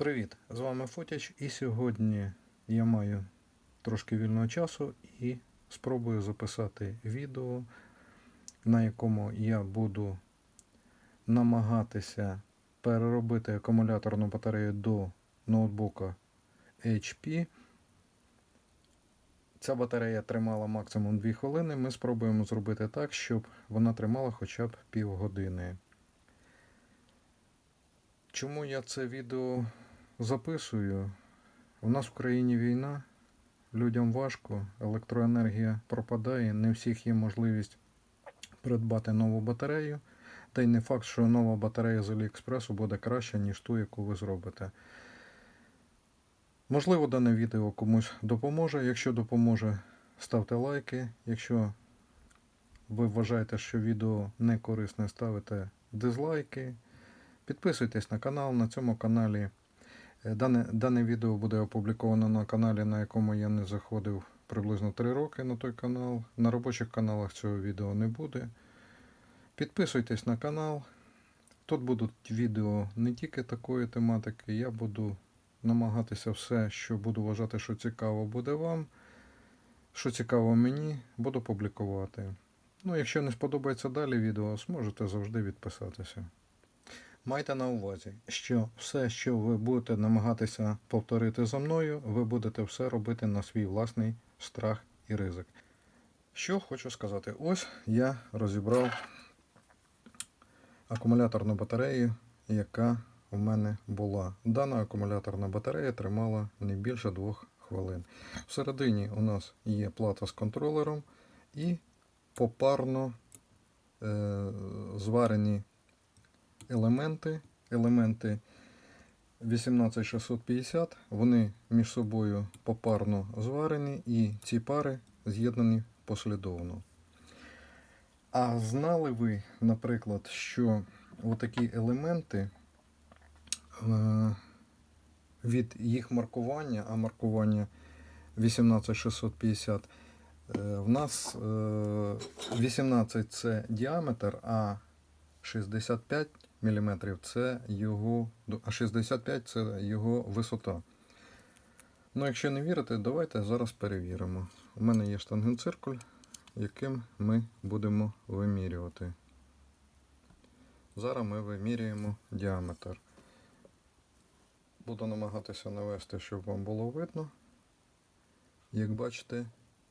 Привіт! З вами Фотяч і сьогодні я маю трошки вільного часу і спробую записати відео, на якому я буду намагатися переробити акумуляторну батарею до ноутбука HP. Ця батарея тримала максимум 2 хвилини. Ми спробуємо зробити так, щоб вона тримала хоча б півгодини. Чому я це відео записую? У нас в країні війна, людям важко, електроенергія пропадає, не всіх є можливість придбати нову батарею. Та й не факт, що нова батарея з Аліекспресу буде краща, ніж ту, яку ви зробите. Можливо, дане відео комусь допоможе. Якщо допоможе, ставте лайки. Якщо ви вважаєте, що відео не корисне, ставите дизлайки. Підписуйтесь на канал. На цьому каналі дане, дане відео буде опубліковано на каналі, на якому я не заходив приблизно 3 роки на той канал. На робочих каналах цього відео не буде. Підписуйтесь на канал. Тут будуть відео не тільки такої тематики. Я буду намагатися все, що буду вважати, що цікаво буде вам. Що цікаво мені, буду публікувати. Ну, якщо не сподобається далі відео, зможете завжди відписатися. Майте на увазі, що все, що ви будете намагатися повторити за мною, ви будете все робити на свій власний страх і ризик. Що хочу сказати, ось я розібрав акумуляторну батарею, яка у мене була. Дана акумуляторна батарея тримала не більше двох хвилин. Всередині у нас є плата з контролером і попарно е, зварені елементи. Елементи 18650, вони між собою попарно зварені і ці пари з'єднані послідовно. А знали ви, наприклад, що отакі елементи е, від їх маркування, а маркування 18650, е, в нас е, 18 це діаметр, а 65 мм це його, а 65 це його висота. Ну, якщо не вірите, давайте зараз перевіримо. У мене є штангенциркуль, яким ми будемо вимірювати. Зараз ми вимірюємо діаметр. Буду намагатися навести, щоб вам було видно. Як бачите,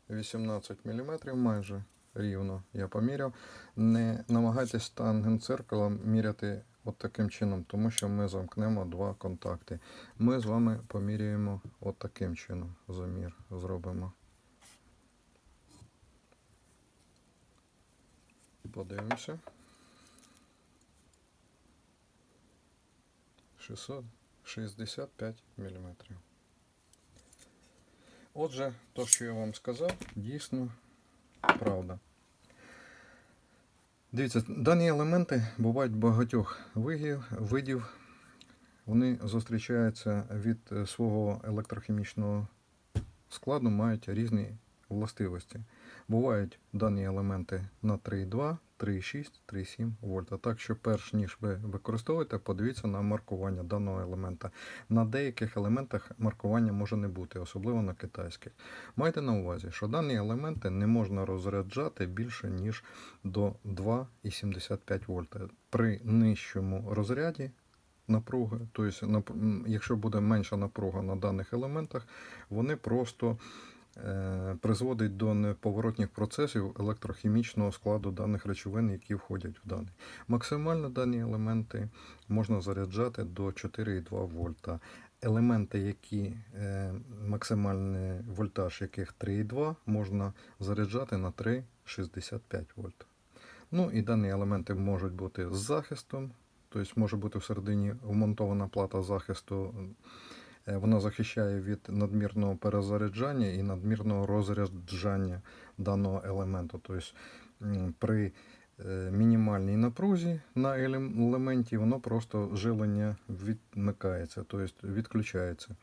18 мм майже рівно я поміряв. Не намагайтесь тангенциркулом міряти от таким чином, тому що ми замкнемо два контакти. Ми з вами поміряємо от таким чином. Замір зробимо. Подивимося. 665 мм. Отже, то, що я вам сказав, дійсно правда. Дивіться, дані елементи бувають багатьох видів. Вони зустрічаються від е, свого електрохімічного складу, мають різні властивості. Бувають дані елементи на 3,2, 3,6, 3,7 вольта. Так що, перш ніж ви використовуєте, подивіться на маркування даного елемента. На деяких елементах маркування може не бути, особливо на китайських. Майте на увазі, що дані елементи не можна розряджати більше, ніж до 2,75 вольта. При нижчому розряді напруги, тобто, якщо буде менша напруга на даних елементах, вони просто призводить до неповоротних процесів електрохімічного складу даних речовин, які входять в даний. Максимально дані елементи можна заряджати до 4,2 вольта. Елементи, які е, максимальний вольтаж яких 3,2, можна заряджати на 3,65 вольт. Ну і дані елементи можуть бути з захистом, тобто може бути всередині вмонтована плата захисту. Е, Вона захищає від надмірного перезаряджання і надмірного розряджання даного елементу. Тобто при е, мінімальній напрузі на елементі воно просто живлення відмикається, тобто відключається.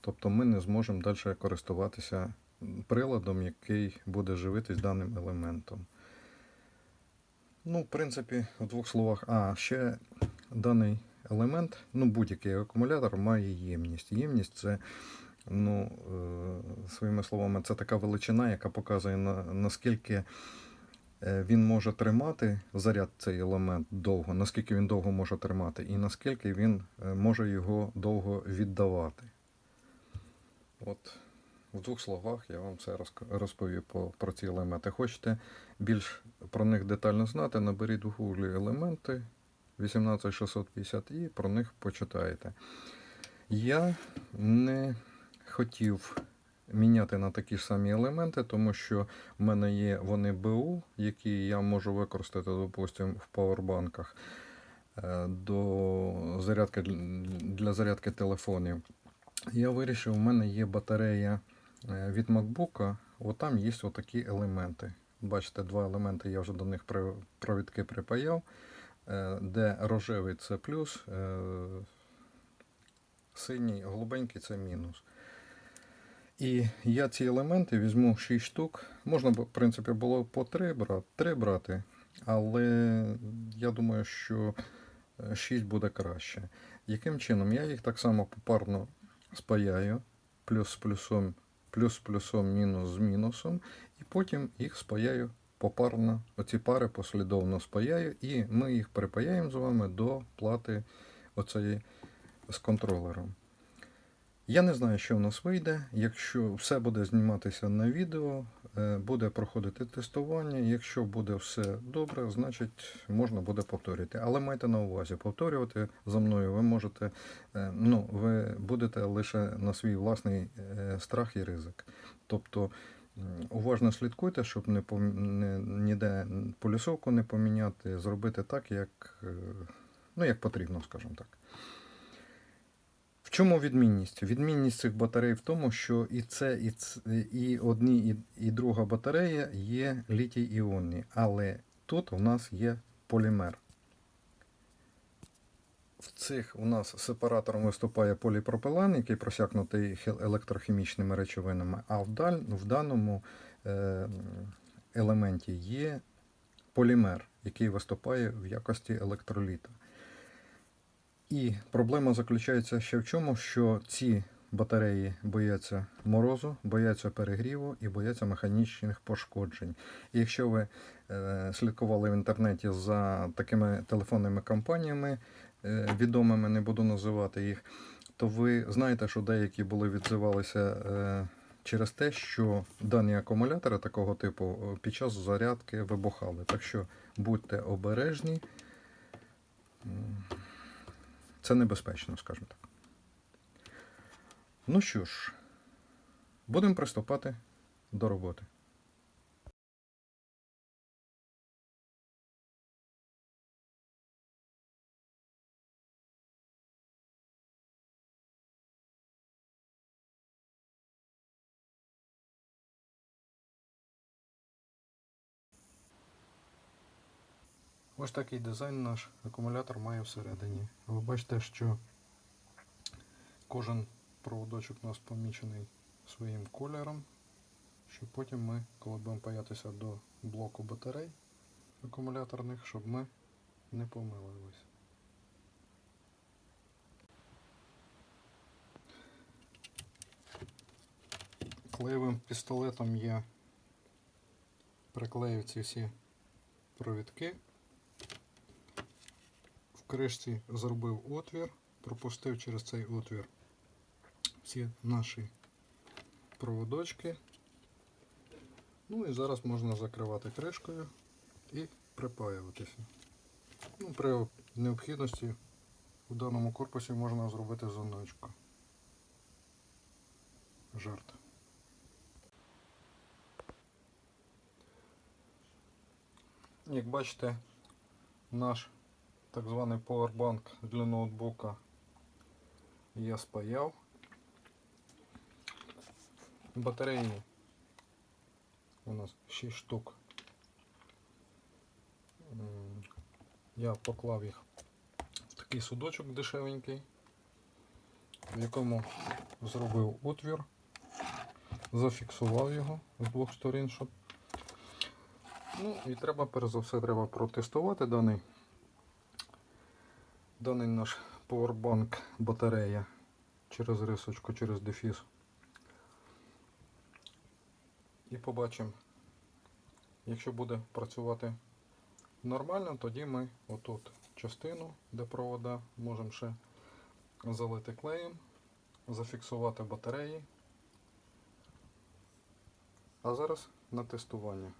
Тобто ми не зможемо далі користуватися приладом, який буде живитись даним елементом. Ну, в принципі, в двох словах. А, ще даний елемент, ну будь-який акумулятор має ємність. Ємність це, ну, е, своїми словами, це така величина, яка показує на, наскільки е, він може тримати заряд цей елемент довго, наскільки він довго може тримати, і наскільки він е, може його довго віддавати. От в двох словах я вам все розповів по, про ці елементи. Хочете більш про них детально знати, наберіть в гуглі елементи 18650 і про них почитаєте. Я не хотів міняти на такі ж самі елементи, тому що в мене є вони БУ, які я можу використати, допустимо, в павербанках е, до зарядки для зарядки телефонів. Я вирішив, у мене є батарея е, від MacBook, от там є отакі елементи. Бачите, два елементи я вже до них провідки припаяв, де рожевий це плюс, е, синій, голубенький це мінус. І я ці елементи візьму 6 штук. Можна, в принципі, було по 3 брати, 3 брати, але я думаю, що 6 буде краще. Яким чином? Я їх так само попарно спаяю, плюс з плюсом, плюс з плюсом, мінус з мінусом, і потім їх спаяю попарно. Оці пари послідовно спаяю, і ми їх припаяємо з вами до плати оцеї з контролером. Я не знаю, що в нас вийде. Якщо все буде зніматися на відео, е, буде проходити тестування. Якщо буде все добре, значить можна буде повторити. Але майте на увазі, повторювати за мною ви можете, е, ну, ви будете лише на свій власний е, страх і ризик. Тобто уважно слідкуйте, щоб не, не ніде полюсовку не поміняти, зробити так, як, е, ну, як потрібно, скажімо так. В чому відмінність? Відмінність цих батарей в тому, що і це, і, ц- і одні, і, і друга батарея є літій іонні, але тут у нас є полімер. В цих у нас сепаратором виступає поліпропилен, який просякнутий електрохімічними речовинами, а в, даному е, елементі є полімер, який виступає в якості електроліта. І проблема заключається ще в чому, що ці батареї бояться морозу, бояться перегріву і бояться механічних пошкоджень. І якщо ви слідкували в інтернеті за такими телефонними компаніями, е, відомими, не буду називати їх, то ви знаєте, що деякі були відзивалися е, через те, що дані акумулятори такого типу е, під час зарядки вибухали. Так що будьте обережні. Це небезпечно, скажімо так. Ну що ж, будемо приступати до роботи. Ось такий дизайн наш акумулятор має всередині. Ви бачите, що кожен проводочок у нас помічений своїм кольором, щоб потім ми, коли будемо паятися до блоку батарей акумуляторних, щоб ми не помилились. Клеєвим пістолетом я приклеїв ці всі провідки. Кришці зробив отвір, пропустив через цей отвір всі наші проводочки. Ну і зараз можна закривати кришкою і припаюватися. Ну, при необхідності в даному корпусі можна зробити зоночку. Жарт. Як бачите, наш так званий поwerbank для ноутбука я спаяв. Батареї у нас 6 штук. Я поклав їх в такий судочок дешевенький, в якому зробив отвір, зафіксував його з двох сторін, щоб. Ну і треба, перш за все, треба протестувати даний даний наш Powerbank батарея через рисочку, через дефіс. І побачимо, якщо буде працювати нормально, тоді ми отут частину, де провода, можемо ще залити клеєм, зафіксувати батареї. А зараз на тестування.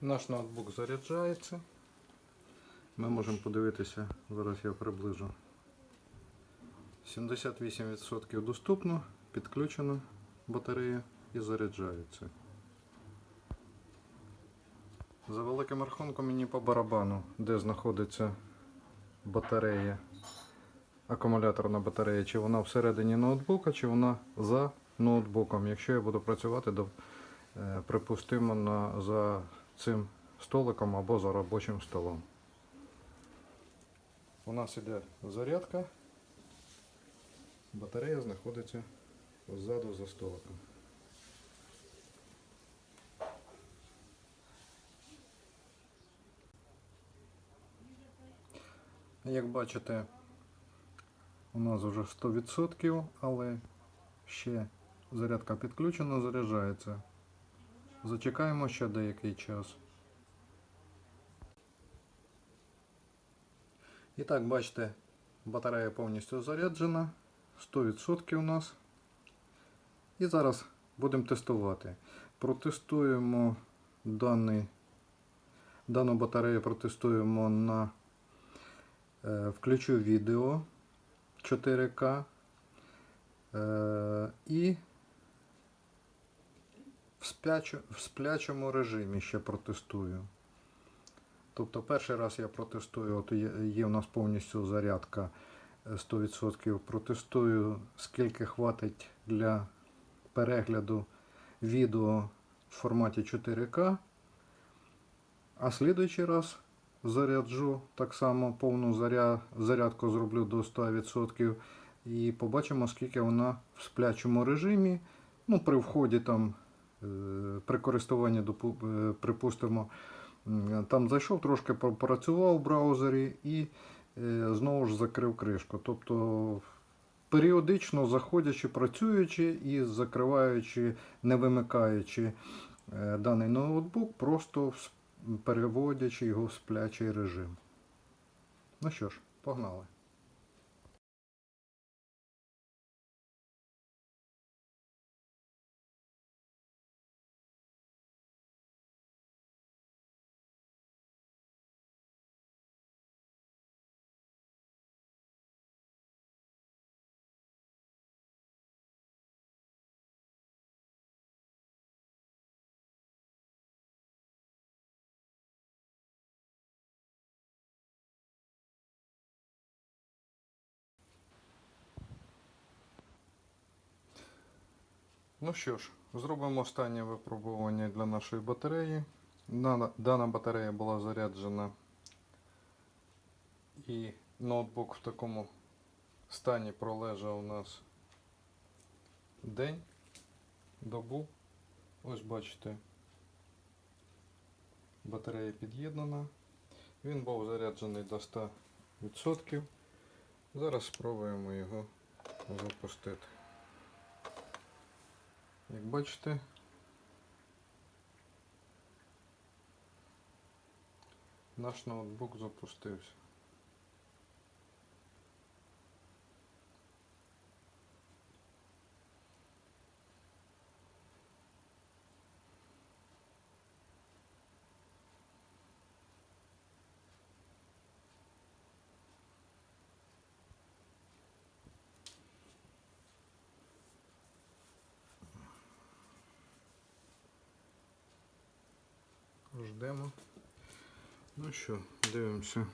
Наш ноутбук заряджається. Ми можемо подивитися, зараз я приближу. 78% доступно, підключено батарея і заряджається. За великим рахунком мені по барабану, де знаходиться батарея, акумуляторна батарея, чи вона всередині ноутбука, чи вона за ноутбуком, якщо я буду працювати е, припустимо за цим столиком або за робочим столом. У нас іде зарядка. Батарея знаходиться ззаду за столиком. Як бачите, у нас вже 100%, але ще зарядка підключена, заряджається. Зачекаємо ще деякий час. І так, бачите, батарея повністю заряджена, 100% у нас. І зараз будемо тестувати. Протестуємо даний, дану батарею протестуємо на е, включу відео 4К е, і в, сплячому режимі ще протестую. Тобто перший раз я протестую, от є, в нас повністю зарядка е, 100%. Протестую, скільки хватить для перегляду відео в форматі 4К. А слідуючий раз заряджу так само повну заря... зарядку зроблю до 100% і побачимо, скільки вона в сплячому режимі. Ну, при вході там, е, при користуванні, е, припустимо, там зайшов, трошки попрацював в браузері і е, знову ж закрив кришку. Тобто періодично заходячи, працюючи і закриваючи, не вимикаючи е, даний ноутбук, просто переводячи його в сплячий режим. Ну що ж, погнали. Ну що ж, зробимо останнє випробування для нашої батареї. Дана, батарея була заряджена і ноутбук в такому стані пролежав у нас день, добу. Ось бачите, батарея під'єднана. Він був заряджений до 100%. Зараз спробуємо його запустити. Як бачите, наш ноутбук запустився. Ждемо. Ну що, дивимося.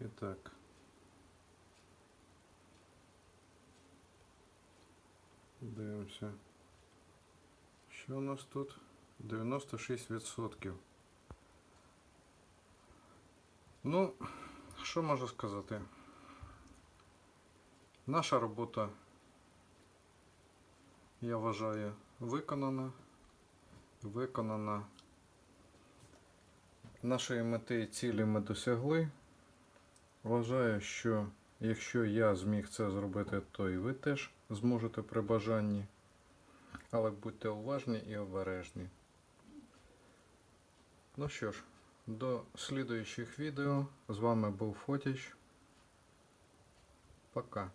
І так. Дивимося. Що у нас тут? 96%. Ну, що можу сказати? Наша робота, я вважаю, виконана. виконано. Нашої мети і цілі ми досягли. Вважаю, що якщо я зміг це зробити, то і ви теж зможете при бажанні. Але будьте уважні і обережні. Ну що ж, до слідуючих відео. З вами був Фотіч. Пока.